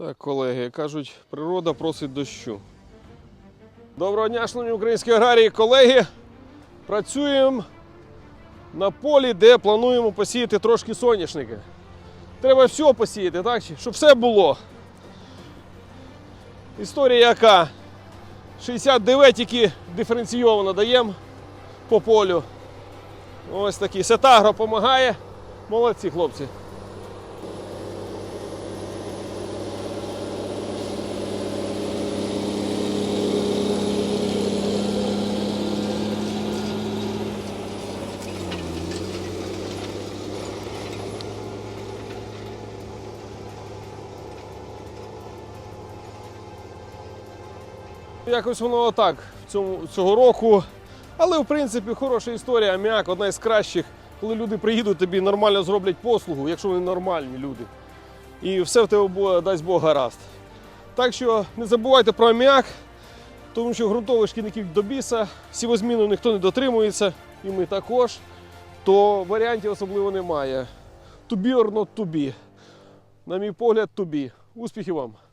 Так, колеги, кажуть, природа просить дощу. Доброго дня, шановні українські аграрії, колеги. Працюємо на полі, де плануємо посіяти трошки соняшники. Треба все посіяти, так? щоб все було. Історія яка? 69 тільки диференційовано даємо по полю. Ось такий. Сетагро допомагає. Молодці хлопці. Якось воно отак цього року. Але в принципі хороша історія. Аміак одна із кращих, коли люди приїдуть, тобі нормально зроблять послугу, якщо вони нормальні люди. І все в тебе буде, дасть Бог гаразд. Так що не забувайте про аміак, тому що ґрунтових шкідників до біса, сівозміну ніхто не дотримується, і ми також, то варіантів особливо немає. To be or not to be. На мій погляд, to. Успіхів вам!